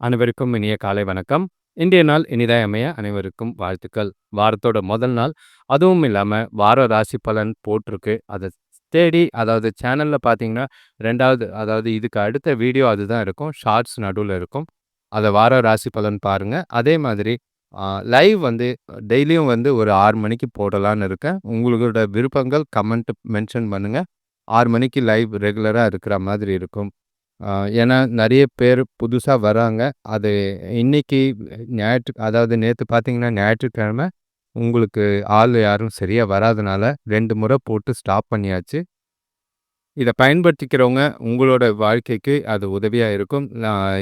அனைவருக்கும் இனிய காலை வணக்கம். இன்றைய நாள் இனிதாய் அமைய அனைவருக்கும் வாழ்த்துக்கள். வாரத்தோட முதல் நாள். அதுவும் இல்லாம வார ராசி பலன் போட்டிருக்கு. அத தேடி அதாவது சேனல்ல பார்த்தீங்கன்னா, ரெண்டாவது அதாவது இதுக்கு அடுத்த வீடியோ அதுதான் இருக்கும். ஷார்ட்ஸ் நடுவுல இருக்கும். அத வார ராசி பலன் பாருங்க. அதே மாதிரி லைவ் வந்து டெய்லியும் வந்து ஒரு ஆறு மணிக்கு போடலான்னு இருக்கேன். உங்களோட விருப்பங்கள் கமெண்ட் மென்ஷன் பண்ணுங்க. ஆறு மணிக்கு லைவ் ரெகுலரா இருக்கிற மாதிரி இருக்கும். ஏன்னா நிறைய பேர் புதுசா வராங்க. அது இன்னைக்கு ஞாயிற்று அதாவது நேத்து பார்த்தீங்கன்னா, ஞாயிற்றுக்கிழமை உங்களுக்கு ஆள் யாரும் சரியா வராதனால ரெண்டு முறை போட்டு ஸ்டாப் பண்ணியாச்சு. இதை பயன்படுத்திக்கிறவங்க உங்களோட வாழ்க்கைக்கு அது உதவியா இருக்கும்.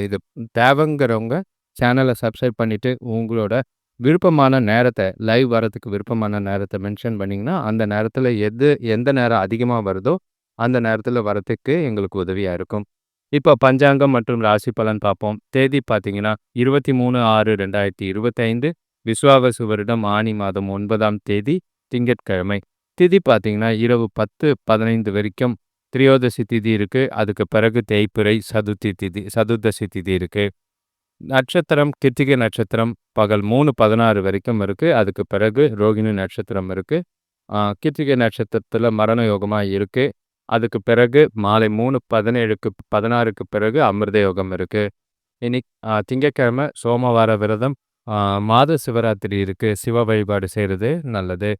இது தேவைங்கிறவங்க சேனலை சப்ஸ்கிரைப் பண்ணிட்டு, உங்களோட விருப்பமான நேரத்தை லைவ் வரதுக்கு விருப்பமான நேரத்தை மென்ஷன் பண்ணீங்கன்னா, அந்த நேரத்தில் எது எந்த நேரம் அதிகமா வருதோ, அந்த நேரத்தில் வரத்துக்கு எங்களுக்கு உதவியாக இருக்கும். இப்போ பஞ்சாங்கம் மற்றும் ராசி பலன் பார்ப்போம். தேதி பார்த்தீங்கன்னா, 23/6/2025 விசுவாவசு வருடம் ஆனி மாதம் ஒன்பதாம் தேதி திங்கட்கிழமை. திதி பார்த்தீங்கன்னா, இரவு 10:15 வரைக்கும் திரியோதசி திதி இருக்கு. அதுக்கு பிறகு தேய்பிறை சதுர்த்தி திதி சதுர்தசி திதி இருக்கு. நட்சத்திரம் கிருத்திகை நட்சத்திரம் பகல் 3:16 வரைக்கும் இருக்கு. அதுக்கு பிறகு ரோகிணி நட்சத்திரம் இருக்கு. கிருத்திகை நட்சத்திரத்தில் மரண யோகமா இருக்கு. அதுக்கு பிறகு மாலை 3:17க்கு 16க்கு பிறகு அமிர்த யோகம் இருக்கு. இன்னைக் திங்கக்கிழமை திங்கட்கிழமை சோமவார விரதம். மாத சிவராத்திரி இருக்கு. சிவ வழிபாடு செய்றது நல்லது.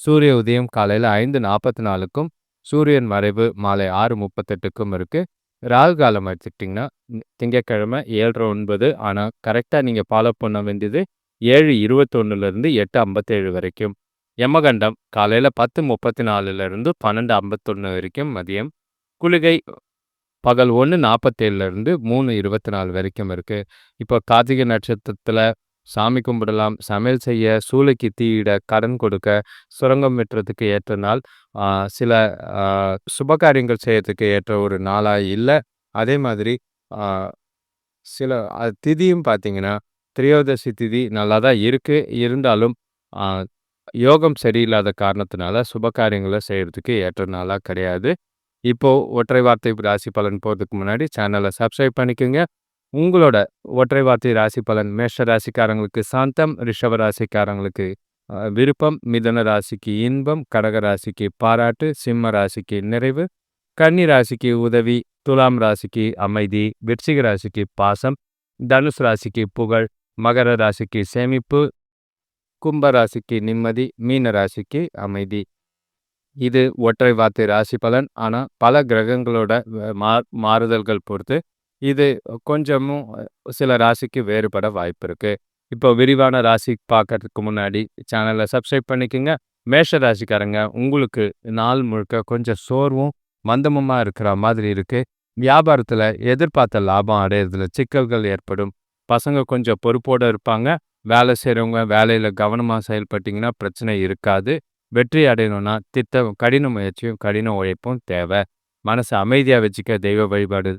சூரிய உதயம் காலையில 5:44க்கும், சூரியன் மறைவு மாலை 6:38க்கும் இருக்கு. ராகு காலம் எடுத்துக்கிட்டிங்கன்னா, திங்கட்கிழமை 7:30 ஆனா கரெக்டாக நீங்க ஃபாலோ பண்ண வேண்டியது 7:21லிருந்து 8:57 வரைக்கும். யமகண்டம் காலையில 10:34லிருந்து 12:51 வரைக்கும் மதியம். குளிகை பகல் 1:47லிருந்து 3:24 வரைக்கும் இருக்குது இப்போ கார்த்திகை நட்சத்திரத்தில் சாமி கும்பிடலாம், சமையல் செய்ய, சூளைக்கு தீயிட, கடன் கொடுக்க, சுரங்கம் வெட்டுறதுக்கு ஏற்ற நாள். சில சுபகாரியங்கள் செய்யறதுக்கு ஏற்ற ஒரு நாளாக இல்லை அதே மாதிரி சில திதியும் பார்த்தீங்கன்னா, திரியோதசி திதி நல்லா தான் இருக்குது இருந்தாலும் யோகம் சரியில்லாத காரணத்தினால சுபகாரியங்கள செய்கிறதுக்கு ஏற்ற நாளா கிடையாது. இப்போ ஒற்றை வார்த்தை ராசி பலன் போறதுக்கு முன்னாடி சேனலை சப்ஸ்கிரைப் பண்ணிக்கங்க. உங்களோட ஒற்றை வார்த்தை ராசி பலன் மேஷ ராசிக்காரங்களுக்கு சாந்தம், ரிஷப ராசிக்காரங்களுக்கு விருப்பம், மிதன ராசிக்கு இன்பம், கடக ராசிக்கு பாராட்டு, சிம்ம ராசிக்கு நிறைவு, கன்னி ராசிக்கு உதவி, துலாம் ராசிக்கு அமைதி, விருச்சிக ராசிக்கு பாசம், தனுசு ராசிக்கு புகழ், மகர ராசிக்கு சேமிப்பு, கும்ப ராசிக்கு நிம்மதி, மீன ராசிக்கு அமைதி. இது ஒற்றை வார்த்தை ராசி பலன். ஆனா பல கிரகங்களோட மா மாறுதல்கள் பொறுத்து இது கொஞ்சமும் சில ராசிக்கு வேறுபட வாய்ப்பு இருக்கு. இப்போ விரிவான ராசி பார்க்கறதுக்கு முன்னாடி சேனலை சப்ஸ்கிரைப் பண்ணிக்கங்க. மேஷ ராசிக்காரங்க உங்களுக்கு நாள் முழுக்க கொஞ்சம் சோர்வும், மந்தமுமா இருக்கிற மாதிரி இருக்கு. வியாபாரத்தில் எதிர்பார்த்த லாபம் அடையிறதுல சிக்கல்கள் ஏற்படும். பசங்க கொஞ்சம் பொறுப்போட இருப்பாங்க. வேலை செய்கிறவங்க வேலையில கவனமா செயல்பட்டீங்கன்னா பிரச்சனை இருக்காது. வெற்றி அடையணும்னா திட்டம் கடின முயற்சியும், கடின உழைப்பும் தேவை. மனச அமைதியா வச்சுக்க தெய்வ வழிபாடு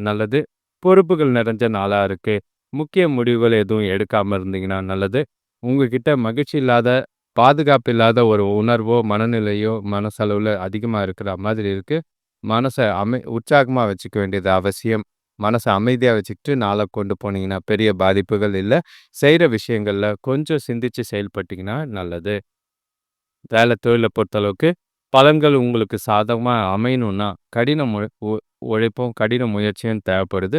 நல்லது. பொறுப்புகள் நிறைஞ்ச நாளா இருக்கு. முக்கிய முடிவுகள் எதுவும் எடுக்காம இருந்தீங்கன்னா நல்லது. உங்ககிட்ட மகிழ்ச்சி இல்லாத, பாதுகாப்பு இல்லாத ஒரு உணர்வோ, மனநிலையோ மனசளவுல அதிகமா இருக்கிற மாதிரி இருக்கு. மனச அமை உற்சாகமா வச்சுக்க வேண்டியது அவசியம். மனச அமைதியா வச்சுக்கிட்டு நாளை கொண்டு போனீங்கன்னா பெரிய பாதிப்புகள் இல்ல. செய்கிற விஷயங்கள்ல கொஞ்சம் சிந்திச்சு செயல்பட்டிங்கன்னா நல்லது. வேலை தொழில பொறுத்தளவுக்கு பலன்கள் உங்களுக்கு சாதகமா அமையணும்னா, கடின உழைப்பும், கடின முயற்சியும் தேவைப்படுது.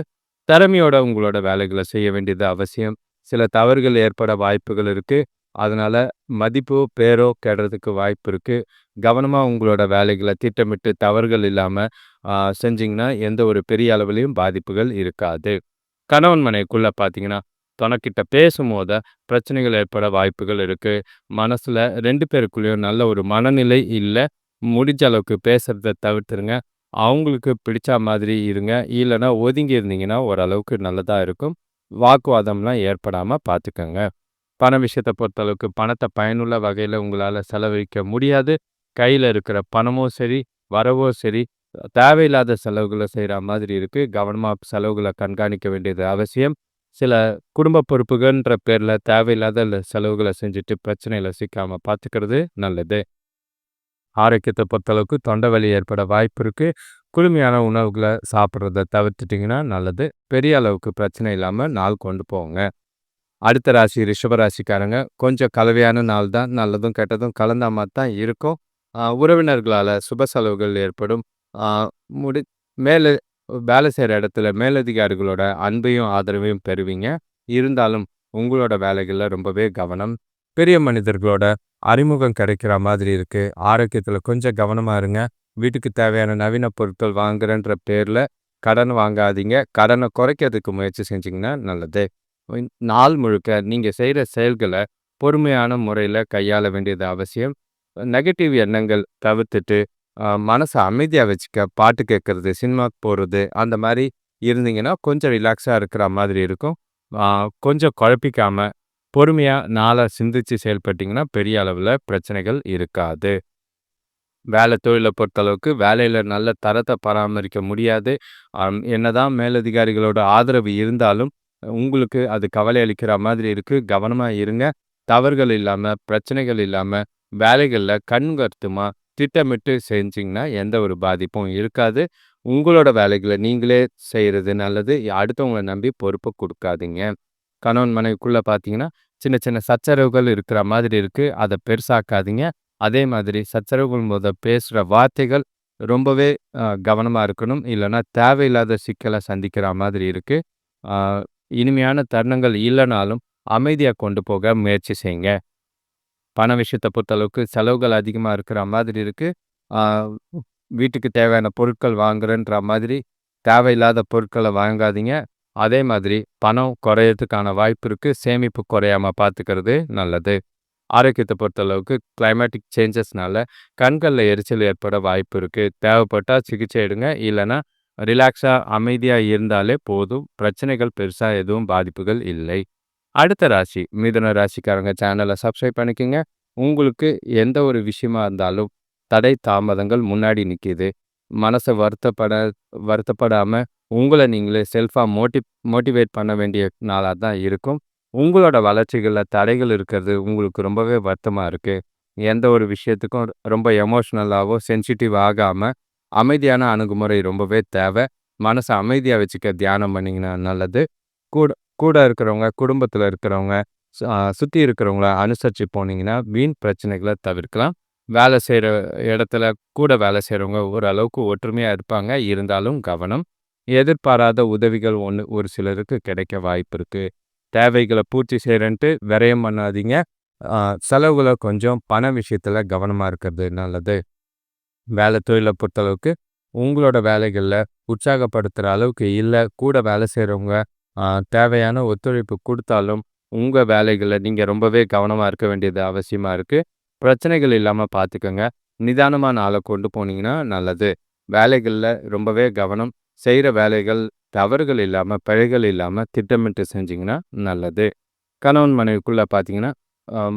திறமையோட உங்களோட வேலைகளை செய்ய வேண்டியது அவசியம். சில தவறுகள் ஏற்பட வாய்ப்புகள் இருக்கு. அதனால் மதிப்போ, பேரோ கெடுறதுக்கு வாய்ப்பு இருக்குது கவனமாக உங்களோட வேலைகளை திட்டமிட்டு தவறுகள் இல்லாமல் செஞ்சிங்கன்னா எந்த ஒரு பெரிய அளவுலேயும் பாதிப்புகள் இருக்காது. கணவன் மனைக்குள்ளே பார்த்தீங்கன்னா, தனக்கிட்ட பேசும்போத பிரச்சனைகள் ஏற்பட வாய்ப்புகள் இருக்குது மனசில் ரெண்டு பேருக்குள்ளேயும் நல்ல ஒரு மனநிலை இல்லை முடிஞ்ச அளவுக்கு பேசுகிறத தவிர்த்துருங்க. அவங்களுக்கு பிடிச்ச மாதிரி இருங்க. இல்லைன்னா ஒதுங்கி இருந்தீங்கன்னா ஓரளவுக்கு நல்லதாக இருக்கும். வாக்குவாதம்லாம் ஏற்படாமல் பார்த்துக்கோங்க பண விஷயத்த பொறுத்தளவுக்கு பணத்தை பயனுள்ள வகையில் உங்களால் செலவழிக்க முடியாது. கையில் இருக்கிற பணமும் சரி, வரவோ சரி, தேவையில்லாத செலவுகளை செய்கிற மாதிரி இருக்கு. கவனமாக செலவுகளை கண்காணிக்க வேண்டியது அவசியம். சில குடும்ப பொறுப்புகள்ன்ற பேரில் தேவையில்லாத செலவுகளை செஞ்சுட்டு பிரச்சனையில சிக்காமல் பார்த்துக்கிறது நல்லது. ஆரோக்கியத்தை பொறுத்தளவுக்கு தொண்டை வலி ஏற்பட வாய்ப்பு இருக்குது குளுமையான உணவுகளை சாப்பிட்றத தவிர்த்துட்டிங்கன்னா நல்லது. பெரிய அளவுக்கு பிரச்சனை இல்லாமல் நாள் கொண்டு போங்க. அடுத்த ராசி ரிஷபராசிக்காரங்க கொஞ்சம் கலவையான நாள் தான். நல்லதும், கெட்டதும் கலந்த மாதிரி தான் இருக்கும். உறவினர்களால் சுப செலவுகள் ஏற்படும். முடி மேலே வேலை செய்கிற இடத்துல மேலதிகாரிகளோட அன்பையும், ஆதரவையும் பெறுவீங்க. இருந்தாலும் உங்களோட வேலைகளில் ரொம்பவே கவனம். பெரிய மனிதர்களோட அறிமுகம் கிடைக்கிற மாதிரி இருக்கு. ஆரோக்கியத்தில் கொஞ்சம் கவனமா இருங்க. வீட்டுக்கு தேவையான நவீன பொருட்கள் வாங்குறேன்ற பேரில் கடன் வாங்காதீங்க. கடனை குறைக்கிறதுக்கு முயற்சி செஞ்சிங்கன்னா நல்லது. நாள் முழுக்க நீங்க செய்ற செயல்கள பொறுமையான முறையில கையாள வேண்டியது அவசியம். நெகட்டிவ் எண்ணங்கள் தவிர்த்துட்டு, மனசை மனச அமைதியா வச்சுக்க பாட்டு கேட்கறது, சினிமா போறது அந்த மாதிரி இருந்தீங்கன்னா, கொஞ்சம் ரிலாக்ஸா இருக்கிற மாதிரி இருக்கும். கொஞ்சம் குழப்பிக்காம, பொறுமையா நாள சிந்திச்சு செயல்பட்டிங்கன்னா பெரிய அளவுல பிரச்சனைகள் இருக்காது. வேலை தொழில பொறுத்தளவுக்கு வேலையில நல்ல தரத்த பராமரிக்க முடியாது. என்னதான் மேலதிகாரிகளோட ஆதரவு இருந்தாலும், உங்களுக்கு அது கவலை அளிக்கிற மாதிரி இருக்குது கவனமாக இருங்க. தவறுகள் இல்லாமல் பிரச்சனைகள் இல்லாமல் வேலைகளில் கண்கருத்துமா திட்டமிட்டு செஞ்சிங்கன்னா எந்த ஒரு பாதிப்பும் இருக்காது. உங்களோட வேலைகளை நீங்களே செய்கிறது நல்லது. அடுத்தவங்களை நம்பி பொறுப்பை கொடுக்காதீங்க கணவன் மனைவிக்குள்ளே பார்த்தீங்கன்னா, சின்ன சின்ன சச்சரவுகள் இருக்கிற மாதிரி இருக்குது அதை பெருசாக்காதீங்க. அதே மாதிரி சச்சரவுகள் போது பேசுகிற வார்த்தைகள் ரொம்பவே கவனமாக இருக்கணும். இல்லைன்னா தேவையில்லாத சிக்கலை சந்திக்கிற மாதிரி இருக்குது இனிமையான தருணங்கள் இல்லனாலும், அமைதியா கொண்டு போக முயற்சி செய்யுங்க. பண விஷயத்த பொறுத்தளவுக்கு செலவுகள் அதிகமா இருக்கிற மாதிரி இருக்கு. வீட்டுக்கு தேவையான பொருட்கள் வாங்குறேன்ற மாதிரி தேவையில்லாத பொருட்கள வாங்காதீங்க. அதே மாதிரி பணம் குறையறதுக்கான வாய்ப்பு இருக்கு. சேமிப்பு குறையாம பார்த்துக்கிறது நல்லது. ஆரோக்கியத்த பொறுத்தளவுக்கு கிளைமேட்டிக் சேஞ்சஸ்னால கண்கள்ல எரிச்சல் ஏற்பட வாய்ப்பு இருக்கு. தேவைப்பட்டா சிகிச்சை எடுங்க. இல்லன்னா ரிலாக்ஸா அமைதியா இருந்தாலே போதும். பிரச்சனைகள் பெருசா எதுவும் பாதிப்புகள் இல்லை. அடுத்த ராசி மிதுன ராசிக்காரங்க சேனல சப்ஸ்கிரைப் பண்ணிக்கங்க. உங்களுக்கு எந்த ஒரு விஷயமா இருந்தாலும் தடை, தாமதங்கள் முன்னாடி நிற்கிது மனச வருத்தப்பட வருத்தப்படாம உங்கள நீங்களே செல்ஃபா மோட்டிவ் மோட்டிவேட் பண்ண வேண்டிய நாளா தான் இருக்கும். உங்களோட வளர்ச்சிகளில் தடைகள் இருக்கிறது உங்களுக்கு ரொம்பவே வருத்தமா இருக்கு. எந்த ஒரு விஷயத்துக்கும் ரொம்ப எமோஷ்னலாகவோ சென்சிட்டிவ் ஆகாம அமைதியான அணுகுமுறை ரொம்பவே தேவை. மனசை அமைதியா வச்சுக்க தியானம் பண்ணிங்கன்னா நல்லது. கூட கூட இருக்கிறவங்க, குடும்பத்துல இருக்கிறவங்க, சுற்றி சுத்தி இருக்கிறவங்கள அனுசரிச்சு போனீங்கன்னா, வீண் பிரச்சனைகளை தவிர்க்கலாம். வேலை செய்கிற இடத்துல கூட வேலை செய்கிறவங்க ஓரளவுக்கு ஒற்றுமையா இருப்பாங்க. இருந்தாலும் கவனம். எதிர்பாராத உதவிகள் ஒன்று ஒரு சிலருக்கு கிடைக்க வாய்ப்பு இருக்குது தேவைகளை பூர்த்தி செய்கிறேன்ட்டு விரயம் பண்ணாதீங்க. செலவுகளை கொஞ்சம் பண விஷயத்துல கவனமா இருக்கிறது நல்லது. வேலை தொழிலை பொறுத்தளவுக்கு உங்களோட வேலைகளில் உற்சாகப்படுத்துற அளவுக்கு இல்லை கூட வேலை செய்கிறவங்க தேவையான ஒத்துழைப்பு கொடுத்தாலும் உங்கள் வேலைகளில் நீங்கள் ரொம்பவே கவனமாக இருக்க வேண்டியது அவசியமாக இருக்கு. பிரச்சனைகள் இல்லாமல் பார்த்துக்கோங்க நிதானமான ஆளை கொண்டு போனீங்கன்னா நல்லது. வேலைகளில் ரொம்பவே கவனம். செய்கிற வேலைகள் தவறுகள் இல்லாமல் பிழைகள் இல்லாமல் திட்டமிட்டு செஞ்சீங்கன்னா நல்லது. கணவன் மனைவிக்குள்ள பார்த்தீங்கன்னா,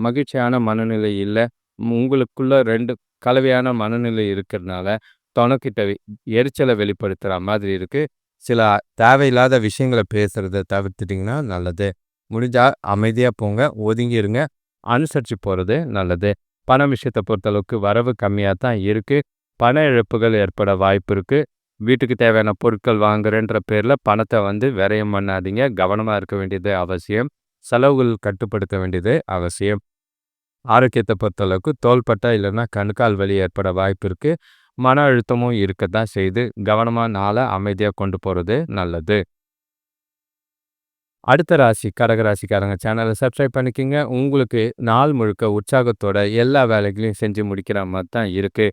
மகிழ்ச்சியான மனநிலை இல்லை உங்களுக்குள்ள ரெண்டு கலவையான மனநிலை இருக்கிறனால, தொனக்கிட்ட எரிச்சலை வெளிப்படுத்துகிற மாதிரி இருக்குது சில தேவையில்லாத விஷயங்கள பேசுகிறத தவிர்த்துட்டிங்கன்னா நல்லது. முடிஞ்சால் அமைதியாக போங்க. ஒதுங்கி இருங்க. போகிறது நல்லது. பண விஷயத்தை பொறுத்தளவுக்கு வரவு கம்மியாக தான் இருக்குது பண இழப்புகள் ஏற்பட வாய்ப்பு இருக்குது வீட்டுக்கு தேவையான பொருட்கள் வாங்குறேன்ற பேரில் பணத்தை வந்து விரயம் பண்ணாதீங்க. கவனமாக இருக்க வேண்டியது அவசியம். செலவுகள் கட்டுப்படுத்த வேண்டியது அவசியம். ஆரோக்கியத்தை பொறுத்தளவுக்கு தோள்பட்டா இல்லன்னா கணுக்கால் வலி ஏற்பட வாய்ப்பு இருக்குது மன அழுத்தமும் இருக்கத்தான் செய்து கவனமா நாள அமைதியா கொண்டு போறது நல்லது. அடுத்த ராசி கடக ராசிக்காரங்க சப்ஸ்கிரைப் பண்ணிக்கங்க. உங்களுக்கு நாள் முழுக்க உற்சாகத்தோட எல்லா வேலைகளையும் செஞ்சு முடிக்கிற மாதிரி தான் இருக்கு.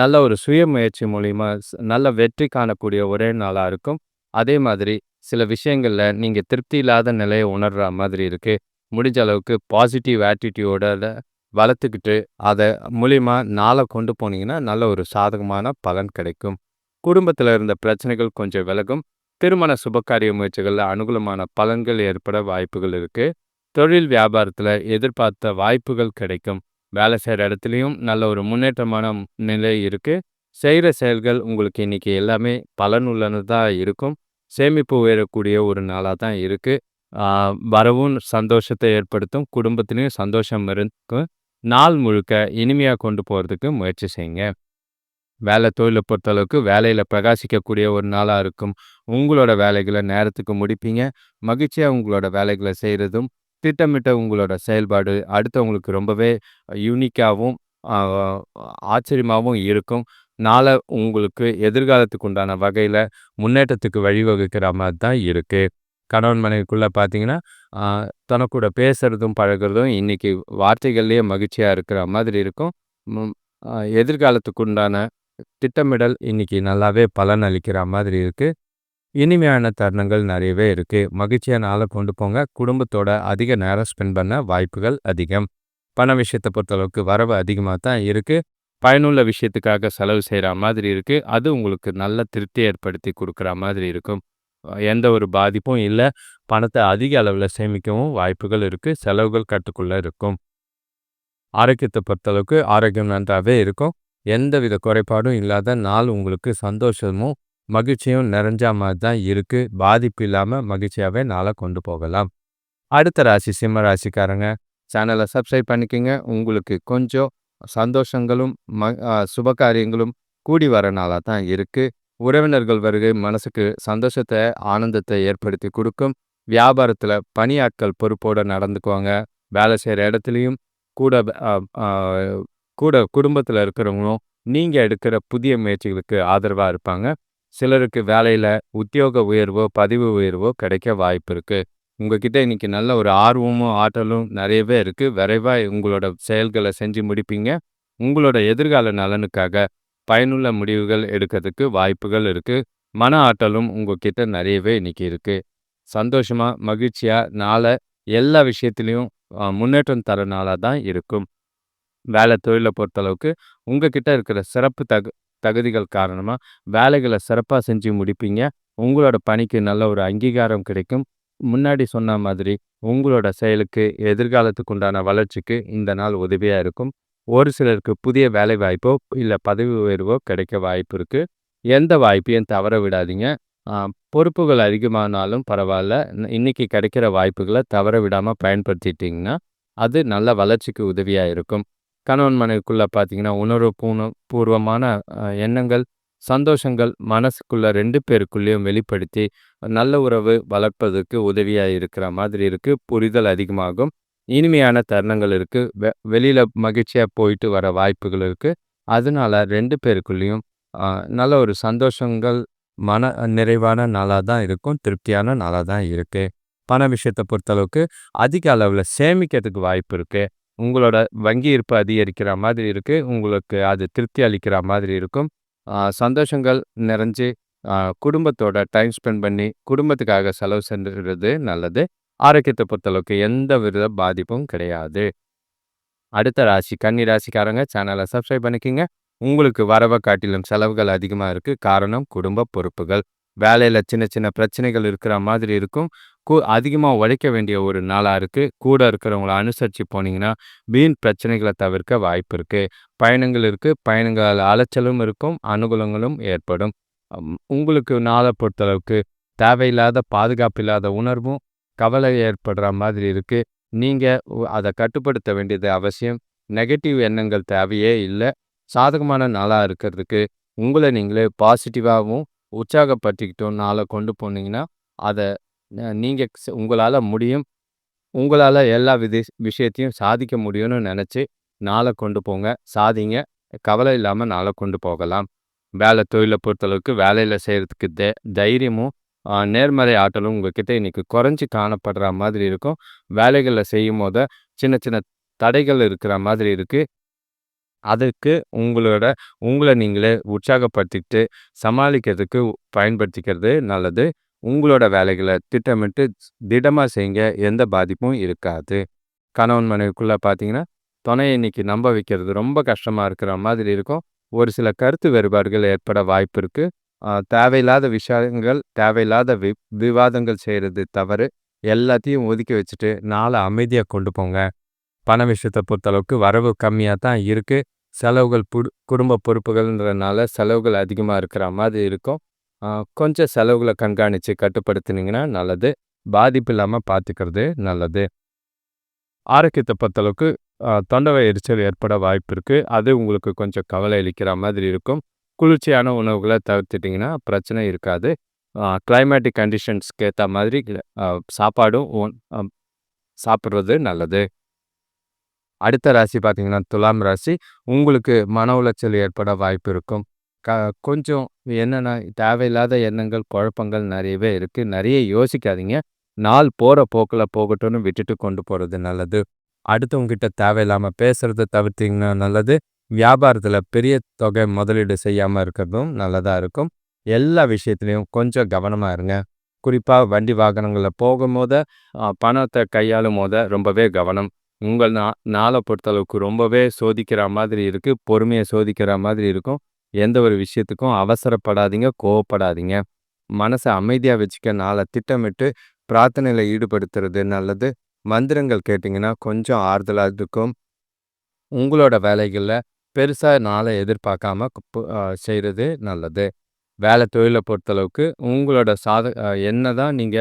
நல்ல ஒரு சுய முயற்சி மூலியமா நல்ல வெற்றி காணக்கூடிய ஒரே நாளா இருக்கும். அதே மாதிரி சில விஷயங்கள்ல நீங்க திருப்தி இல்லாத நிலைய உணர்ற மாதிரி இருக்கு. முடிஞ்ச அளவுக்கு பாசிட்டிவ் ஆட்டிட்யூட வளர்த்துக்கிட்டு, அத மூலியமா நாள கொண்டு போனீங்கன்னா, நல்ல ஒரு சாதகமான பலன் கிடைக்கும். குடும்பத்துல இருந்த பிரச்சனைகள் கொஞ்சம் விலகும். திருமண சுபகாரிய முயற்சிகள்ல அனுகூலமான பலன்கள் ஏற்பட வாய்ப்புகள் இருக்கு. தொழில் வியாபாரத்துல எதிர்பார்த்த வாய்ப்புகள் கிடைக்கும். வேலை செய்கிற இடத்துலயும் நல்ல ஒரு முன்னேற்றமான நிலை இருக்கு. செய்கிற செயல்கள் உங்களுக்கு இன்னைக்கு எல்லாமே பலனுள்ளனதாக இருக்கும். சேமிப்பு உயரக்கூடிய ஒரு நாளா தான் இருக்கு. வரவும் சந்தோஷத்தை ஏற்படுத்தும். குடும்பத்திலயும் சந்தோஷம் இருக்கும். நாள் முழுக்க இனிமையாக கொண்டு போகிறதுக்கு முயற்சி செய்யுங்க. வேலை தொழிலை பொறுத்தளவுக்கு வேலையில் பிரகாசிக்கக்கூடிய ஒரு நாளாக இருக்கும் உங்களோட வேலைகளை நேரத்துக்கு முடிப்பீங்க மகிழ்ச்சியாக உங்களோட வேலைகளை செய்கிறதும் திட்டமிட்ட உங்களோட செயல்பாடு அடுத்தவங்களுக்கு ரொம்பவே யூனிக்காகவும் ஆச்சரியமாகவும் இருக்கும் நாளை உங்களுக்கு எதிர்காலத்துக்கு உண்டான வகையில் முன்னேற்றத்துக்கு வழிவகுக்கிற மாதிரி தான் இருக்குது கணவன் மனைவிக்குள்ளே பார்த்தீங்கன்னா தனக்கூட பேசுகிறதும் பழகிறதும் இன்றைக்கி வார்த்தைகள்லேயே மகிழ்ச்சியாக இருக்கிற மாதிரி இருக்கும். எதிர்காலத்துக்கு உண்டான திட்டமிடல் இன்றைக்கி நல்லாவே பலன் அளிக்கிற மாதிரி இருக்குது இனிமையான தருணங்கள் நிறையவே இருக்குது மகிழ்ச்சியான நாளை கொண்டு போங்க. குடும்பத்தோட அதிக நேரம் ஸ்பெண்ட் பண்ண வாய்ப்புகள் அதிகம். பண விஷயத்தை பொறுத்தளவுக்கு வரவு அதிகமாக தான் இருக்குது பயனுள்ள விஷயத்துக்காக செலவு செய்கிற மாதிரி இருக்குது அது உங்களுக்கு நல்ல திருப்தி ஏற்படுத்தி கொடுக்குற மாதிரி இருக்கும். எந்த ஒரு பாதிப்பும் இல்லை. பணத்தை அதிக அளவில் சேமிக்கவும் வாய்ப்புகள் இருக்குது செலவுகள் கட்டுக்குள்ளே இருக்கும். ஆரோக்கியத்தை பொறுத்தளவுக்கு ஆரோக்கியம் நன்றாகவே இருக்கும். எந்த வித குறைபாடும் இல்லாத நாள் உங்களுக்கு சந்தோஷமும் மகிழ்ச்சியும் நிறைஞ்ச மாதிரி தான் இருக்குது பாதிப்பு இல்லாமல் மகிழ்ச்சியாகவே நாளை கொண்டு போகலாம். அடுத்த ராசி சிம்ம ராசிக்காரங்க சேனலை சப்ஸ்கிரைப் பண்ணிக்கோங்க. உங்களுக்கு கொஞ்சம் சந்தோஷங்களும் ம சுபகாரியங்களும் கூடி வர நாளாக தான் இருக்குது உறவினர்கள் வருகை மனசுக்கு சந்தோஷத்தை ஆனந்தத்தை ஏற்படுத்தி கொடுக்கும். வியாபாரத்தில் பணியாட்கள் பொறுப்போடு நடந்துக்குவாங்க. வேலை செய்கிற இடத்துலையும் கூட கூட குடும்பத்தில் இருக்கிறவங்களும் நீங்கள் எடுக்கிற புதிய முயற்சிகளுக்கு ஆதரவாக இருப்பாங்க. சிலருக்கு வேலையில் உத்தியோக உயர்வோ பதிவு உயர்வோ கிடைக்க வாய்ப்பு இருக்குது உங்ககிட்ட இன்னைக்கு நல்ல ஒரு ஆர்வமும் ஆற்றலும் நிறையவே இருக்குது விரைவாக உங்களோட செயல்களை செஞ்சு முடிப்பீங்க. உங்களோட எதிர்கால நலனுக்காக பயனுள்ள முடிவுகள் எடுக்கிறதுக்கு வாய்ப்புகள் இருக்குது மன ஆற்றலும் உங்ககிட்ட நிறையவே இன்னைக்கு இருக்குது சந்தோஷமாக மகிழ்ச்சியாக நாளை எல்லா விஷயத்துலேயும் முன்னேற்றம் தர நாளாக தான் இருக்கும். வேலை தொழிலை பொறுத்தளவுக்கு உங்ககிட்ட இருக்கிற சிறப்பு தகு தகுதிகள் காரணமாக வேலைகளை சிறப்பாக செஞ்சு முடிப்பீங்க. உங்களோட பணிக்கு நல்ல ஒரு அங்கீகாரம் கிடைக்கும். முன்னாடி சொன்ன மாதிரி உங்களோட செயலுக்கு எதிர்காலத்துக்கு உண்டான வளர்ச்சிக்கு இந்த நாள் உதவியாக இருக்கும். ஒரு சிலருக்கு புதிய வேலை வாய்ப்போ இல்லை பதவி உயர்வோ கிடைக்க வாய்ப்பு இருக்குது எந்த வாய்ப்பையும் தவற விடாதீங்க. பொறுப்புகள் அதிகமானாலும் பரவாயில்ல இன்னைக்கு கிடைக்கிற வாய்ப்புகளை தவற விடாமல் பயன்படுத்திட்டிங்கன்னா அது நல்ல வளர்ச்சிக்கு உதவியாக இருக்கும். கணவன் மனைவிக்குள்ளே பார்த்தீங்கன்னா உணர்வு பூண பூர்வமான எண்ணங்கள் சந்தோஷங்கள் மனசுக்குள்ள ரெண்டு பேருக்குள்ளேயும் வெளிப்படுத்தி நல்ல உறவு வளர்ப்பதற்கு உதவியாக இருக்கிற மாதிரி இருக்குது புரிதல் அதிகமாகும். இனிமையான தருணங்கள் இருக்குது வெ வெளியில் மகிழ்ச்சியாக போயிட்டு வர வாய்ப்புகள் இருக்குது அதனால ரெண்டு பேருக்குள்ளேயும் நல்ல ஒரு சந்தோஷங்கள் மன நிறைவான நாளாக தான் இருக்கும். திருப்தியான நாளாக தான் இருக்குது பண விஷயத்தை பொறுத்தளவுக்கு அதிக அளவில் சேமிக்கிறதுக்கு வாய்ப்பு இருக்குது உங்களோட வங்கி இருப்பு அதிகரிக்கிற மாதிரி இருக்குது உங்களுக்கு அது திருப்தி அளிக்கிற மாதிரி இருக்கும். சந்தோஷங்கள் நிறைஞ்சு குடும்பத்தோட டைம் ஸ்பெண்ட் பண்ணி குடும்பத்துக்காக செலவு செஞ்சுக்கிறது நல்லது. ஆரோக்கியத்தை பொறுத்தளவுக்கு எந்த வித பாதிப்பும் கிடையாது. அடுத்த ராசி கன்னி ராசிக்காரங்க சேனலை சப்ஸ்கிரைப் பண்ணிக்கிங்க. உங்களுக்கு வரவை காட்டிலும் செலவுகள் அதிகமாக இருக்குது காரணம் குடும்ப பொறுப்புகள். வேலையில் சின்ன சின்ன பிரச்சனைகள் இருக்கிற மாதிரி இருக்கும். கூ அதிகமாக உழைக்க வேண்டிய ஒரு நாளாக இருக்குது கூட இருக்கிறவங்கள அனுசரித்து போனீங்கன்னா வீண் பிரச்சனைகளை தவிர்க்க வாய்ப்பு இருக்குது பயணங்கள் இருக்குது பயணங்கள் அலைச்சலும் இருக்கும். அனுகூலங்களும் ஏற்படும். உங்களுக்கு நாளை பொறுத்தளவுக்கு தேவையில்லாத பாதுகாப்பு இல்லாத உணர்வும் கவலை ஏற்படுற மாதிரி இருக்குது நீங்கள் அதை கட்டுப்படுத்த வேண்டியது அவசியம். நெகட்டிவ் எண்ணங்கள் தேவையே இல்லை. சாதகமான நாளாக இருக்கிறதுக்கு உங்களை நீங்களே பாசிட்டிவாகவும் உற்சாகப்படுத்திக்கிட்டோம் நாளை கொண்டு போனீங்கன்னா அதை நீங்கள் உங்களால் முடியும். உங்களால் எல்லா விதி விஷயத்தையும் சாதிக்க முடியும்னு நினச்சி நாளை கொண்டு போங்க. சாதிங்க. கவலை இல்லாமல் நாளை கொண்டு போகலாம். வேலை தொழிலை பொறுத்தளவுக்கு வேலையில் செய்கிறதுக்கு தே தைரியமும் நேர்மறை ஆற்றலும் உங்ககிட்ட இன்றைக்கி குறைஞ்சி காணப்படுற மாதிரி இருக்கும். வேலைகளில் செய்யும் போது சின்ன சின்ன தடைகள் இருக்கிற மாதிரி இருக்குது அதுக்கு உங்களோட உங்களை நீங்களே உற்சாகப்படுத்திக்கிட்டு சமாளிக்கிறதுக்கு பயன்படுத்திக்கிறது நல்லது. உங்களோட வேலைகளை திட்டமிட்டு திடமாக செய்யுங்க. எந்த பாதிப்பும் இருக்காது. கணவன் மனைவிக்குள்ளே பார்த்தீங்கன்னா துணையை இன்னைக்கு நம்ப வைக்கிறது ரொம்ப கஷ்டமாக இருக்கிற மாதிரி இருக்கும். ஒரு சில கருத்து வேறுபாடுகள் ஏற்பட வாய்ப்பு இருக்குது தேவையில்லாத விஷயங்கள் தேவையில்லாத வி விவாதங்கள் செய்கிறது தவறு. எல்லாத்தையும் ஒதுக்கி வச்சுட்டு நாளை அமைதியாக கொண்டு போங்க. பண விஷயத்தை பொறுத்தளவுக்கு வரவு கம்மியாக தான் இருக்குது செலவுகள் புடு குடும்ப பொறுப்புகள்ன்றனால செலவுகள் அதிகமாக இருக்கிற மாதிரி இருக்கும். கொஞ்சம் செலவுகளை கண்காணித்து கட்டுப்படுத்தினீங்கன்னா நல்லது. பாதிப்பு இல்லாமல் பார்த்துக்கிறது நல்லது. ஆரோக்கியத்தை பொறுத்தளவுக்கு தொண்டவை எரிச்சல் ஏற்பட வாய்ப்பு இருக்குது அது உங்களுக்கு கொஞ்சம் கவலை அளிக்கிற மாதிரி இருக்கும். குளிர்ச்சியான உணவுகளை தவிர்த்துட்டிங்கன்னா பிரச்சனை இருக்காது. கிளைமேட்டிக் கண்டிஷன்ஸ்க்கு ஏற்ற மாதிரி சாப்பாடும் ஒன் நல்லது. அடுத்த ராசி பார்த்தீங்கன்னா, துலாம் ராசி. உங்களுக்கு மன உளைச்சல் ஏற்பட வாய்ப்பு இருக்கும். க கொஞ்சம் என்னென்னா தேவையில்லாத எண்ணங்கள், குழப்பங்கள் நிறையவே இருக்குது நிறைய யோசிக்காதீங்க. நாள் போகிற போக்கில் போகட்டும்னு விட்டுட்டு கொண்டு போகிறது நல்லது. அடுத்தவங்ககிட்ட தேவையில்லாமல் பேசுகிறத தவிர்த்திங்கன்னா நல்லது. வியாபாரத்தில் பெரிய தொகை முதலீடு செய்யாம இருக்கிறதும் நல்லதா இருக்கும். எல்லா விஷயத்துலையும் கொஞ்சம் கவனமா இருங்க. குறிப்பாக வண்டி வாகனங்கள்ல போகும்போது, பணத்தை கையாளும் போது ரொம்பவே கவனம். உங்கள் நா நாளை பொறுத்தளவுக்கு ரொம்பவே சோதிக்கிற மாதிரி இருக்கு. பொறுமையை சோதிக்கிற மாதிரி இருக்கும். எந்த ஒரு விஷயத்துக்கும் அவசரப்படாதீங்க, கோவப்படாதீங்க. மனச அமைதியா வச்சுக்க நாளை திட்டமிட்டு பிரார்த்தனையில் ஈடுபடுத்துறது நல்லது. மந்திரங்கள் கேட்டிங்கன்னா கொஞ்சம் ஆறுதலாக இருக்கும். உங்களோட வேலைகளில் பெருசா நாளை எதிர்பார்க்காம செய்கிறது செய்றது நல்லது. வேலை தொழில பொறுத்தளவுக்கு உங்களோட சாத என்ன தான் நீங்க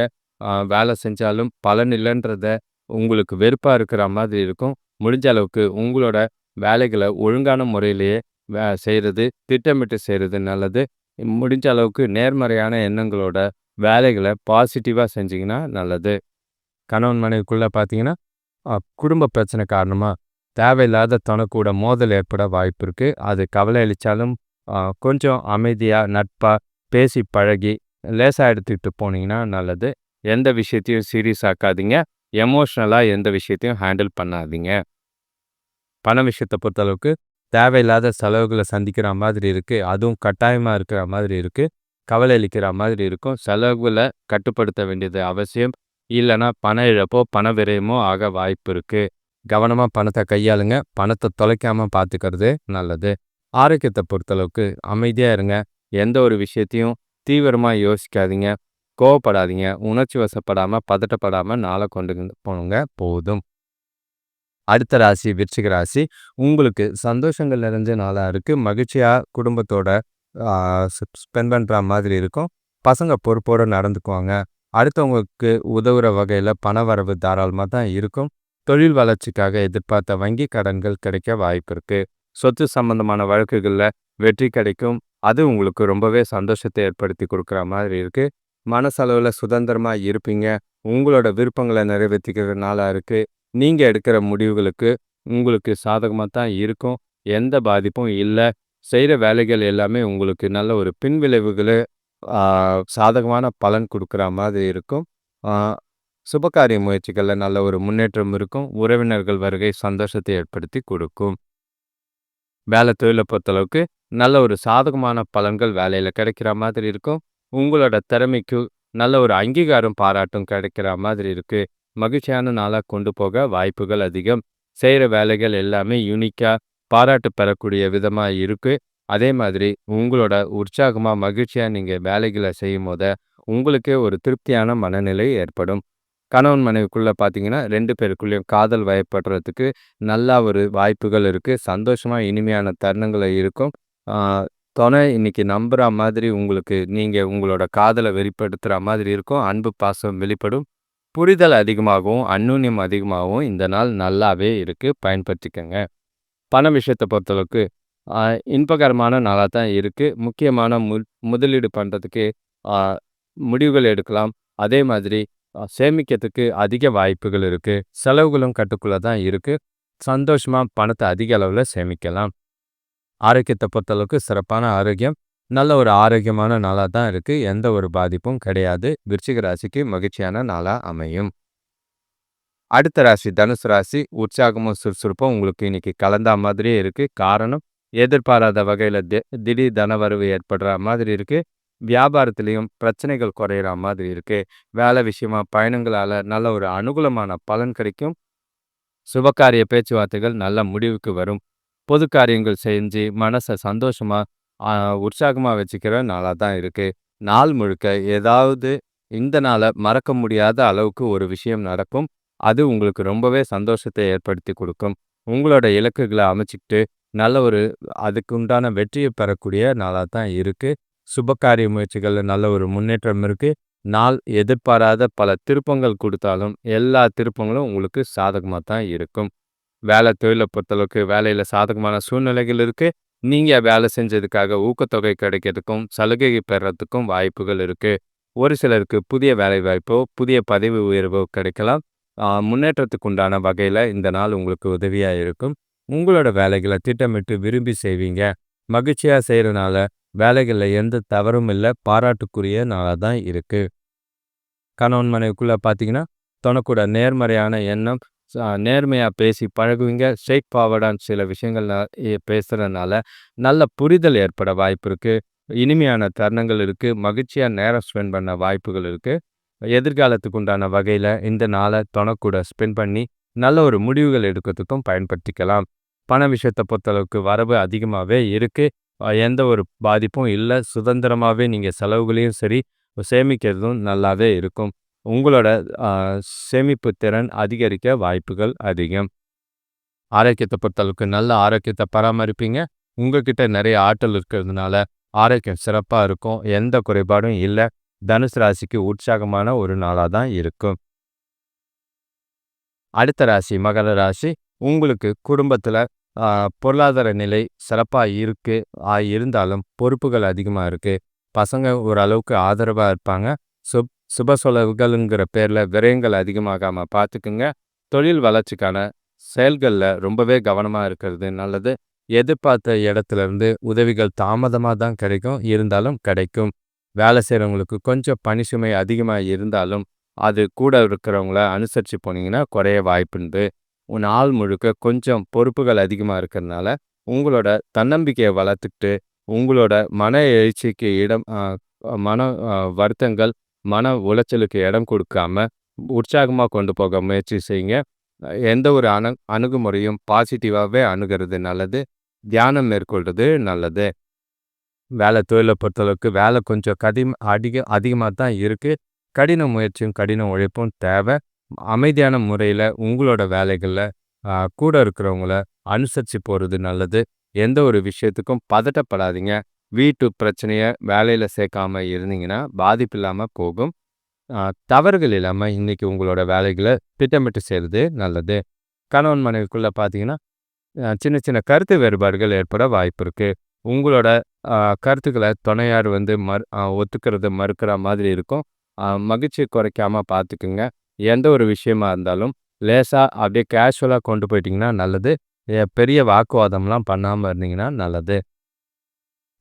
வேலை செஞ்சாலும் பலன் இல்லன்றத உங்களுக்கு வெறுப்பா இருக்கிற மாதிரி இருக்கும். முடிஞ்ச அளவுக்கு உங்களோட வேலைகளை ஒழுங்கான முறையிலேயே வே செய்கிறது திட்டமிட்டு செய்றது நல்லது. முடிஞ்ச அளவுக்கு நேர்மறையான எண்ணங்களோட வேலைகளை பாசிட்டிவா செஞ்சீங்கன்னா நல்லது. கணவன் மனைவிக்குள்ள பார்த்தீங்கன்னா, குடும்ப பிரச்சனை காரணமா தேவையில்லாத தனக்கூட மோதல் ஏற்பட வாய்ப்பு இருக்குது அது கவலை அளித்தாலும் கொஞ்சம் அமைதியா, நட்பா பேசி பழகி லேசா எடுத்துக்கிட்டு போனீங்கன்னா நல்லது. எந்த விஷயத்தையும் சீரியஸ் ஆக்காதீங்க. எமோஷ்னலாக எந்த விஷயத்தையும் ஹேண்டில் பண்ணாதீங்க. பண விஷயத்த பொறுத்தளவுக்கு தேவையில்லாத செலவுகளை சந்திக்கிற மாதிரி இருக்கு. அதுவும் கட்டாயமா இருக்கிற மாதிரி இருக்கு. கவலை அளிக்கிற மாதிரி இருக்கும். செலவுகளை கட்டுப்படுத்த வேண்டியது அவசியம். இல்லன்னா பண இழப்போ, பண விரயமோ ஆக வாய்ப்பு இருக்கு. கவனமாக பணத்தை கையாளுங்க. பணத்தை தொலைக்காமல் பார்த்துக்கிறது நல்லது. ஆரோக்கியத்தை பொறுத்தளவுக்கு அமைதியாக இருங்க. எந்த ஒரு விஷயத்தையும் தீவிரமாக யோசிக்காதீங்க. கோவப்படாதீங்க. உணர்ச்சி வசப்படாமல் பதட்டப்படாமல் நாளை கொண்டு போனுங்க போதும். அடுத்த ராசி விருச்சிக ராசி. உங்களுக்கு சந்தோஷங்கள் நிறைஞ்ச நாளாக இருக்குது மகிழ்ச்சியாக குடும்பத்தோட ஸ்பெண்ட் பண்ணுற மாதிரி இருக்கும். பசங்க பொறுப்போடு நடந்துக்குவாங்க. அடுத்தவங்களுக்கு உதவுற பண பணவரவு தாராளமாக தான் இருக்கும். தொழில் வளர்ச்சிக்காக எதிர்பார்த்த வங்கி கடன்கள் கிடைக்க வாய்ப்பு இருக்கு. சொத்து சம்பந்தமான வழக்குகளில் வெற்றி கிடைக்கும். அது உங்களுக்கு ரொம்பவே சந்தோஷத்தை ஏற்படுத்தி கொடுக்குற மாதிரி இருக்கு. மனசளவில் சுதந்திரமா இருப்பீங்க. உங்களோட விருப்பங்களை நிறைவேற்றிக்கிற நாளாக இருக்கு. நீங்கள் எடுக்கிற முடிவுகளுக்கு உங்களுக்கு சாதகமாக தான் இருக்கும். எந்த பாதிப்பும் இல்லை செய்கிற வேலைகள் எல்லாமே உங்களுக்கு நல்ல ஒரு பின்விளைவுகளை சாதகமான பலன் கொடுக்குற மாதிரி இருக்கும். சுபகாரிய முயற்சிகளில் நல்ல ஒரு முன்னேற்றம் இருக்கும். உறவினர்கள் வருகை சந்தோஷத்தை ஏற்படுத்தி கொடுக்கும் வேலை தொழில பொறுத்தளவுக்கு நல்ல ஒரு சாதகமான பலன்கள் வேலையில கிடைக்கிற மாதிரி இருக்கும். உங்களோட திறமைக்கு நல்ல ஒரு அங்கீகாரம், பாராட்டும் கிடைக்கிற மாதிரி இருக்கு. மகிழ்ச்சியான நாளா கொண்டு போக வாய்ப்புகள் அதிகம். செய்ற வேலைகள் எல்லாமே யூனிக்கா பாராட்டு பெறக்கூடிய விதமா இருக்கு. அதே மாதிரி உங்களோட உற்சாகமா, மகிழ்ச்சியா நீங்க செய்யும் போத உங்களுக்கே ஒரு திருப்தியான மனநிலை ஏற்படும். கணவன் மனைவிக்குள்ளே பார்த்தீங்கன்னா, ரெண்டு பேருக்குள்ளேயும் காதல் வயப்படுறதுக்கு நல்லா ஒரு வாய்ப்புகள் இருக்குது சந்தோஷமாக இனிமையான தருணங்களை இருக்கும். துணை இன்றைக்கி இன்னைக்கு நம்புற மாதிரி உங்களுக்கு நீங்கள் உங்களோட காதலை வெளிப்படுத்துகிற மாதிரி இருக்கும். அன்பு, பாசம் வெளிப்படும். புரிதல் அதிகமாகவும், அந்நுன்யம் அதிகமாகவும் இந்த நாள் நல்லாவே இருக்கு. பயன்படுத்திக்கோங்க பண விஷயத்தை பொறுத்தளவுக்கு இன்பகரமான நாளாக தான் இருக்கு. முக்கியமான மு முதலீடு பண்ணுறதுக்கு முடிவுகள் எடுக்கலாம். அதே மாதிரி சேமிக்கிறதுக்கு அதிக வாய்ப்புகள் இருக்கு. செலவுகளும் கட்டுக்குள்ள தான் இருக்கு. சந்தோஷமா பணத்தை அதிக அளவுல சேமிக்கலாம். ஆரோக்கியத்தை பொறுத்தளவுக்கு சிறப்பான ஆரோக்கியம். நல்ல ஒரு ஆரோக்கியமான நாளா தான் இருக்கு. எந்த ஒரு பாதிப்பும் கிடையாது. விருச்சிக ராசிக்கு மகிழ்ச்சியான நாளா அமையும். அடுத்த ராசி தனுசு ராசி. உற்சாகமும், சுறுசுறுப்பும் உங்களுக்கு இன்னைக்கு கலந்தா மாதிரியே இருக்கு. காரணம் எதிர்பாராத வகையில தி திடீர் தனவரவு ஏற்படுற மாதிரி இருக்கு. வியாபாரத்திலயும் பிரச்சனைகள் குறையிற மாதிரி இருக்கு. வேலை விஷயமா பயணங்களால நல்ல ஒரு அனுகூலமான பலன் கிடைக்கும். சுபகாரிய பேச்சுவார்த்தைகள் நல்ல முடிவுக்கு வரும். பொது காரியங்கள் செஞ்சு மனச சந்தோஷமா, அ உற்சாகமா வச்சுக்கிற நாளா தான் இருக்கு. நாள் முழுக்க ஏதாவது இந்த நாள மறக்க முடியாத அளவுக்கு ஒரு விஷயம் நடக்கும். அது உங்களுக்கு ரொம்பவே சந்தோஷத்தை ஏற்படுத்தி கொடுக்கும் உங்களோட இலக்குகளை அமைச்சிக்கிட்டு நல்ல ஒரு அதுக்கு உண்டான பெறக்கூடிய நாளா தான் இருக்கு. சுபகாரிய முயற்சிகள்ல நல்ல ஒரு முன்னேற்றம் இருக்கு. நாள் எதிர்பாராத பல திருப்பங்கள் கொடுத்தாலும் எல்லா திருப்பங்களும் உங்களுக்கு சாதகமா தான் இருக்கும். வேலை தொழில பொறுத்தளவுக்கு வேலையில சாதகமான சூழ்நிலைகள் இருக்கு. நீங்கள் வேலை செஞ்சதுக்காக ஊக்கத்தொகை கிடைக்கிறதுக்கும் சலுகை பெறத்துக்கும் வாய்ப்புகள் இருக்குது ஒரு சிலருக்கு புதிய வேலைவாய்ப்போ புதிய பதவி உயர்வோ கிடைக்கலாம் முன்னேற்றத்துக்கு உண்டான வகையில் இந்த நாள் உங்களுக்கு உதவியாக இருக்கும் உங்களோட வேலைகளை திட்டமிட்டு விரும்பி செய்வீங்க மகிழ்ச்சியாக செய்கிறனால வேலைகளில் எந்த தவறும் இல்லை பாராட்டுக்குரிய நாளாக தான் இருக்குது கணவன் மனைவிக்குள்ளே பார்த்தீங்கன்னா தனக்கூட நேர்மறையான எண்ணம் நேர்மையாக பேசி பழகுவீங்க. ஸ்ட்ரெயிட் ஃபார்வர்டான சில விஷயங்கள் பேசுகிறதுனால நல்ல புரிதல் ஏற்பட வாய்ப்பு இருக்குது இனிமையான தருணங்கள் இருக்குது மகிழ்ச்சியாக நேரம் ஸ்பெண்ட் பண்ண வாய்ப்புகள் இருக்குது எதிர்காலத்துக்கு உண்டான வகையில் இந்த நாளை தொணக்கூட ஸ்பெண்ட் பண்ணி நல்ல ஒரு முடிவுகள் எடுக்கிறதுக்கும் பயன்படுத்திக்கலாம். பண விஷயத்தை பொறுத்தளவுக்கு வரவு அதிகமாகவே இருக்குது எந்த ஒரு பாதிப்பும் இல்லை. சுதந்திரமாகவே நீங்கள் செலவுகளையும் சரி சேமிக்கிறதும் நல்லாவே இருக்கும். உங்களோட சேமிப்பு திறன் அதிகரிக்க வாய்ப்புகள் அதிகம். ஆரோக்கியத்தை பொறுத்தளவுக்கு நல்ல ஆரோக்கியத்தை பராமரிப்பீங்க. உங்ககிட்ட நிறைய ஆற்றல் இருக்கிறதுனால ஆரோக்கியம் சிறப்பாக இருக்கும். எந்த குறைபாடும் இல்லை. தனுசு ராசிக்கு உற்சாகமான ஒரு நாளாக தான் இருக்கும். அடுத்த ராசி மகர ராசி. உங்களுக்கு குடும்பத்தில் பொருளாதார நிலை சிறப்பாக இருக்கு இருந்தாலும் பொறுப்புகள் அதிகமாக இருக்குது பசங்க ஓரளவுக்கு ஆதரவாக இருப்பாங்க. சுப் சுப சொலவுகள்ங்கிற பேரில் விரயங்கள் அதிகமாகாமல் பார்த்துக்குங்க தொழில் வளர்ச்சிக்கான செயல்களில் ரொம்பவே கவனமாக இருக்கிறது நல்லது. எதிர்பார்த்த இடத்துல இருந்து உதவிகள் தாமதமாக தான் கிடைக்கும் இருந்தாலும் கிடைக்கும். வேலை செய்கிறவங்களுக்கு கொஞ்சம் பணி சுமை அதிகமாக இருந்தாலும் அது கூட இருக்கிறவங்கள அனுசரித்து போனீங்கன்னா குறைய வாய்ப்புண்டு. நாள் முழுக்க கொஞ்சம் பொறுப்புகள் அதிகமாக இருக்கிறதுனால உங்களோட தன்னம்பிக்கையை வளர்த்துக்கிட்டு உங்களோட மன எழுச்சிக்கு இடம் மன வருத்தங்கள் மன உளைச்சலுக்கு இடம் கொடுக்காம உற்சாகமாக கொண்டு போக முயற்சி செய்யுங்க. எந்த ஒரு அணு அணுகுமுறையும் பாசிட்டிவாகவே அணுகிறது நல்லது. தியானம் மேற்கொள்வது நல்லது. வேலை தொழிலை பொறுத்தளவுக்கு வேலை கொஞ்சம் கடிம் அதிக அதிகமாக தான் இருக்குது கடின முயற்சியும் கடின உழைப்பும் தேவை. அமைதியான முறையில் உங்களோட வேலைகளில் கூட இருக்கிறவங்கள அனுசரித்து போகிறது நல்லது. எந்த ஒரு விஷயத்துக்கும் பதட்டப்படாதீங்க. வீட்டு பிரச்சனையை வேலையில் சேர்க்காம இருந்தீங்கன்னா பாதிப்பு இல்லாமல் போகும். தவறுகள் இல்லாமல் இன்றைக்கி உங்களோட வேலைகளை திட்டமிட்டு செய்கிறது நல்லது. கணவன் மனைவிக்குள்ளே பார்த்தீங்கன்னா சின்ன சின்ன கருத்து வேறுபாடுகள் ஏற்பட வாய்ப்பு இருக்குது உங்களோட கருத்துக்களை துணையார் வந்து மறு ஒத்துக்கிறது மறுக்கிற மாதிரி இருக்கும். மகிழ்ச்சி குறைக்காமல் பார்த்துக்குங்க எந்த ஒரு விஷயமா இருந்தாலும் லேசாக அப்படியே கேஷுவலாக கொண்டு போயிட்டிங்கன்னா நல்லது. பெரிய வாக்குவாதம்லாம் பண்ணாமல் இருந்தீங்கன்னா நல்லது.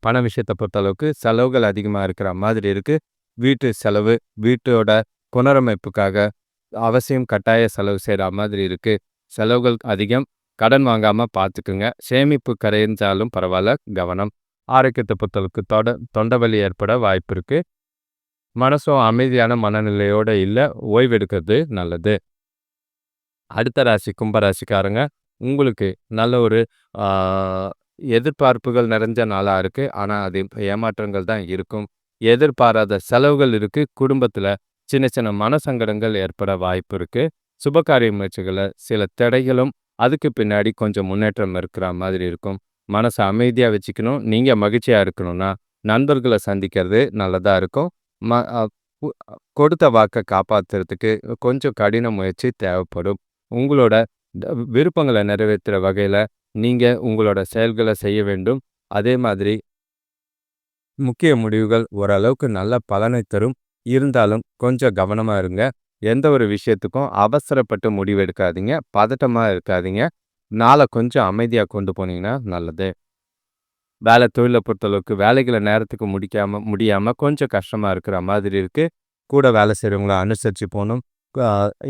பண விஷயத்தை பொறுத்தளவுக்கு செலவுகள் அதிகமாக இருக்கிற மாதிரி இருக்குது வீட்டு செலவு வீட்டோட புனரமைப்புக்காக அவசியம் கட்டாய செலவு செய்கிற மாதிரி இருக்குது செலவுகள் அதிகம் கடன் வாங்காமல் பார்த்துக்குங்க சேமிப்பு கரைஞ்சாலும் பரவாயில்ல கவனம். ஆரோக்கியத்தை பொறுத்தளவுக்கு தொட தொண்டவலி ஏற்பட வாய்ப்பு இருக்குது மனசும் அமைதியான மனநிலையோடு இல்லை ஓய்வெடுக்கிறது நல்லது. அடுத்த ராசி கும்பராசிக்காரங்க உங்களுக்கு நல்ல ஒரு எதிர்பார்ப்புகள் நிறைஞ்ச நாளாக இருக்குது ஆனால் அது ஏமாற்றங்கள் தான் இருக்கும். எதிர்பாராத செலவுகள் இருக்குது குடும்பத்தில் சின்ன சின்ன மனசங்கடங்கள் ஏற்பட வாய்ப்பு இருக்குது சுபகாரிய முயற்சிகளில் சில தடைகளும் அதுக்கு பின்னாடி கொஞ்சம் முன்னேற்றம் இருக்கிற மாதிரி இருக்கும். மனசை அமைதியாக வச்சுக்கணும். நீங்கள் மகிழ்ச்சியாக இருக்கணும்னா நண்பர்களை சந்திக்கிறது நல்லதாக இருக்கும். ம கொடுத்த வாக்கை காப்பாற்றுறதுக்கு கொஞ்சம் கடின முயற்சி தேவைப்படும். உங்களோட விருப்பங்களை நிறைவேற்றுற வகையில் நீங்கள் உங்களோட செயல்களை செய்ய வேண்டும். அதே மாதிரி முக்கிய முடிவுகள் ஓரளவுக்கு நல்ல பலனை தரும். இருந்தாலும் கொஞ்சம் கவனமாக இருங்க. எந்த ஒரு விஷயத்துக்கும் அவசரப்பட்டு முடிவெடுக்காதீங்க. பதட்டமாக இருக்காதீங்க. நாளை கொஞ்சம் அமைதியாக கொண்டு போனீங்கன்னா நல்லது. வேலை தொழிலை பொறுத்தளவுக்கு வேலைகளை நேரத்துக்கு முடிக்காமல் முடியாமல் கொஞ்சம் கஷ்டமாக இருக்கிற மாதிரி இருக்குது கூட வேலை செய்கிறவங்கள அனுசரித்து போகணும்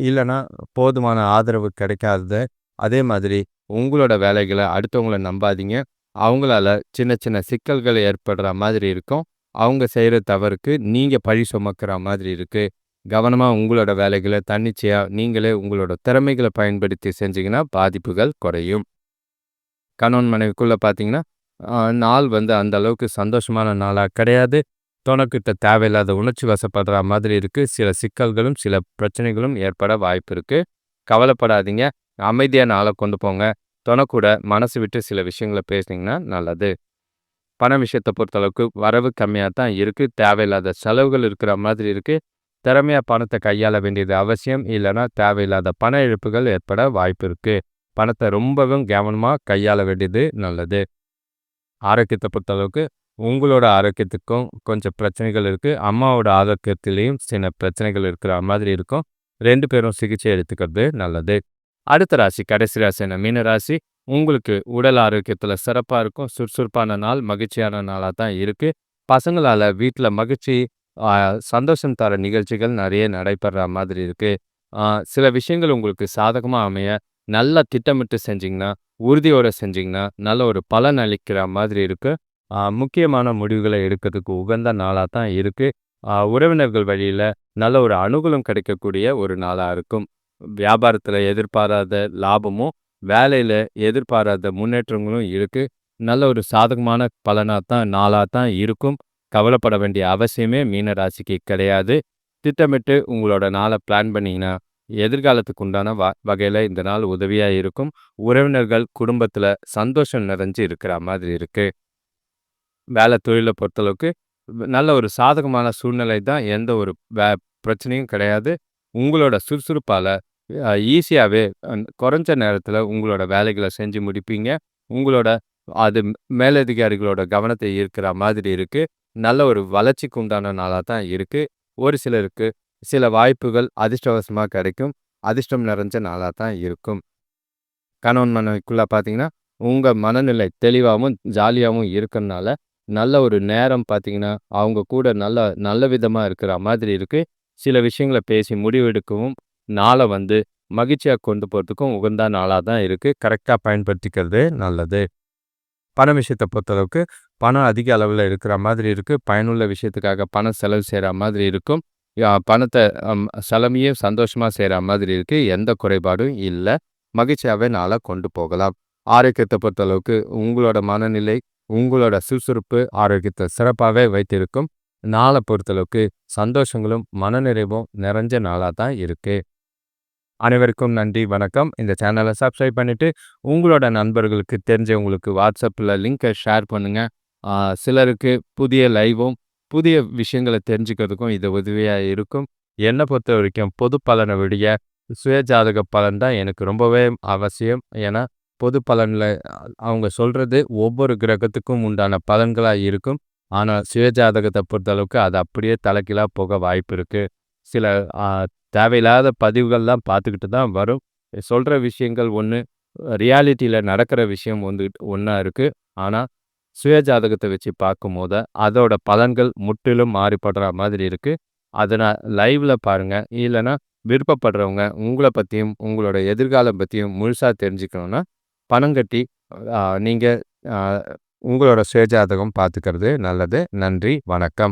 இல்லைன்னா போதுமான ஆதரவு கிடைக்காதது. அதே மாதிரி உங்களோட வேலைகளை அடுத்தவங்கள நம்பாதீங்க. அவங்களால சின்ன சின்ன சிக்கல்கள் ஏற்படுற மாதிரி இருக்கும். அவங்க செய்கிற தவறுக்கு நீங்கள் பழி சுமக்கிற மாதிரி இருக்குது கவனமாக உங்களோட வேலைகளை தன்னிச்சையாக நீங்களே உங்களோட திறமைகளை பயன்படுத்தி செஞ்சிங்கன்னா பாதிப்புகள் குறையும். கணவன் மனைவிக்குள்ளே பார்த்தீங்கன்னா நாள் வந்து அந்த அளவுக்கு சந்தோஷமான நாளாக கிடையாது. துணக்கிட்ட தேவையில்லாத உணர்ச்சி வசப்படுற மாதிரி இருக்குது சில சிக்கல்களும் சில பிரச்சனைகளும் ஏற்பட வாய்ப்பு இருக்குது கவலைப்படாதீங்க. அமைதியாக நாளை கொண்டு போங்க. தொனக்கூட மனசு விட்டு சில விஷயங்களை பேசுனீங்கன்னா நல்லது. பண விஷயத்தை பொறுத்தளவுக்கு வரவு கம்மியாக தான் இருக்குது தேவையில்லாத செலவுகள் இருக்கிற மாதிரி இருக்குது திறமையாக பணத்தை கையாள வேண்டியது அவசியம். இல்லைன்னா தேவையில்லாத பண இழப்புகள் ஏற்பட வாய்ப்பு இருக்குது பணத்தை ரொம்பவும் கவனமாக கையாள வேண்டியது நல்லது. ஆரோக்கியத்த பொறுத்தளவுக்கு உங்களோட ஆரோக்கியத்துக்கும் கொஞ்சம் பிரச்சனைகள் இருக்கு. அம்மாவோட ஆரோக்கியத்துலேயும் சில பிரச்சனைகள் இருக்கிற மாதிரி இருக்கும். ரெண்டு பேரும் சிகிச்சை எடுத்துக்கிறது நல்லது. அடுத்த ராசி கடைசி ராசியான மீன ராசி. உங்களுக்கு உடல் ஆரோக்கியத்துல சிறப்பா இருக்கும். சுறுசுறுப்பான நாள், மகிழ்ச்சியான நாளா தான் இருக்கு. பசங்களால வீட்ல மகிழ்ச்சி, சந்தோஷம் தர நிகழ்ச்சிகள் நிறைய நடைபெற மாதிரி இருக்கு. சில விஷயங்கள் உங்களுக்கு சாதகமா அமைய, நல்லா திட்டமிட்டு செஞ்சிங்கன்னா உறுதியோடு செஞ்சீங்கன்னா, நல்ல ஒரு பலன் அளிக்கிற மாதிரி இருக்குது முக்கியமான முடிவுகளை எடுக்கிறதுக்கு உகந்த நாளா தான் இருக்கு. உறவினர்கள் வழியில நல்ல ஒரு அனுகூலம் கிடைக்கக்கூடிய ஒரு நாளா இருக்கும். வியாபாரத்துல எதிர்பாராத லாபமும், வேலையில் எதிர்பாராத முன்னேற்றங்களும் இருக்கு. நல்ல ஒரு சாதகமான பலனா தான் நாளா தான் இருக்கும். கவலைப்பட வேண்டிய அவசியமே மீன ராசிக்கு கிடையாது. திட்டமிட்டு உங்களோட நாள பிளான் பண்ணீங்கன்னா, எதிர்காலத்துக்கு உண்டான வ வகையில இந்த நாள் உதவியா இருக்கும். உறவினர்கள், குடும்பத்துல சந்தோஷம் நிறைஞ்சு இருக்கிற மாதிரி இருக்கு. வேலை தொழில பொறுத்தளவுக்கு நல்ல ஒரு சாதகமான சூழ்நிலை தான். எந்த ஒரு வே பிரச்சனையும் கிடையாது. உங்களோட சுறுசுறுப்பால ஈஸியாகவே ஈஸியாவே குறைஞ்ச நேரத்துல உங்களோட வேலைகளை செஞ்சு முடிப்பீங்க. உங்களோட அது மேலதிகாரிகளோட கவனத்தை ஈர்க்கிற மாதிரி இருக்கு. நல்ல ஒரு வளர்ச்சிக்கு உண்டான நாளா தான் இருக்கு. ஒரு சிலருக்கு சில வாய்ப்புகள் அதிர்ஷ்டவசமா கிடைக்கும். அதிர்ஷ்டம் நிறைஞ்ச நாளா தான் இருக்கும். கணவன் மனைவிக்குள்ள பார்த்தீங்கன்னா, உங்க மனநிலை தெளிவாவும், ஜாலியாவும் இருக்கிறனால நல்ல ஒரு நேரம் பார்த்தீங்கன்னா, அவங்க கூட நல்ல நல்ல விதமா இருக்கிற மாதிரி இருக்கு. சில விஷயங்கள பேசி முடிவெடுக்கவும், நாள வந்து மகிழ்ச்சியா கொண்டு போறதுக்கும் உகந்த நாளா தான் இருக்கு. கரெக்டாக பயன்படுத்திக்கிறது நல்லது. பண விஷயத்த பொறுத்தளவுக்கு, பணம் அதிக அளவுல இருக்கிற மாதிரி இருக்கு. பயனுள்ள விஷயத்துக்காக பணம் செலவு செய்ற மாதிரி இருக்கும். பணத்தை பணத்த செலவையும் சந்தோஷமா செய்ற மாதிரி இருக்கு. எந்த குறைபாடும் இல்ல. மகிழ்ச்சியாவே நாள கொண்டு போகலாம். ஆரோக்கியத்தை பொறுத்தளவுக்கு உங்களோட மனநிலை, உங்களோட சுறுசுறுப்பு ஆரோக்கியத்தை சிறப்பாவே வைத்திருக்கும். நாள பொறுத்தளவுக்கு சந்தோஷங்களும், மனநிறைவும் நிறைஞ்ச நாளா தான் இருக்கு. அனைவருக்கும் நன்றி, வணக்கம். இந்த சேனல சப்ஸ்கிரைப் பண்ணிட்டு, உங்களோட நண்பர்களுக்கு தெரிஞ்சவங்களுக்கு வாட்ஸ்அப்பில் லிங்க ஷேர் பண்ணுங்க. சிலருக்கு புதிய லைவும், புதிய விஷயங்கள தெரிஞ்சுக்கிறதுக்கும் இது உதவியா இருக்கும். என்னை பொறுத்த வரைக்கும் பொது பலனை விடிய சுயஜாதக பலன் தான் எனக்கு ரொம்பவே அவசியம். ஏன்னா, பொது பலன்ல அவங்க சொல்றது ஒவ்வொரு கிரகத்துக்கும் உண்டான பலன்களா இருக்கும். ஆனா, சுயஜாதகத்தை பொறுத்தளவுக்கு அது அப்படியே தலைகீழா போக வாய்ப்பு இருக்கு. சில தேவையில்லாத பதிவுகள்லாம் பார்த்துக்கிட்டு தான் வரும். சொல்ற விஷயங்கள் ஒன்று ரியாலிட்டியில் நடக்கிற விஷயம் வந்து ஒன்றா இருக்கு. ஆனா, சுயஜாதகத்தை வச்சு பார்க்கும்போது, அதோட பலன்கள் முற்றிலும் மாறுபடுற மாதிரி இருக்கு. அதனா லைவ்ல பாருங்க. இல்லன்னா, விருப்பப்படுறவங்க உங்கள பத்தியும், உங்களோட எதிர்காலம் பத்தியும் முழுசா தெரிஞ்சுக்கணும்னா, பணம் கட்டி நீங்கள் நீங்க உங்களோட சுயஜாதகம் பார்த்துக்கிறது நல்லது. நன்றி, வணக்கம்.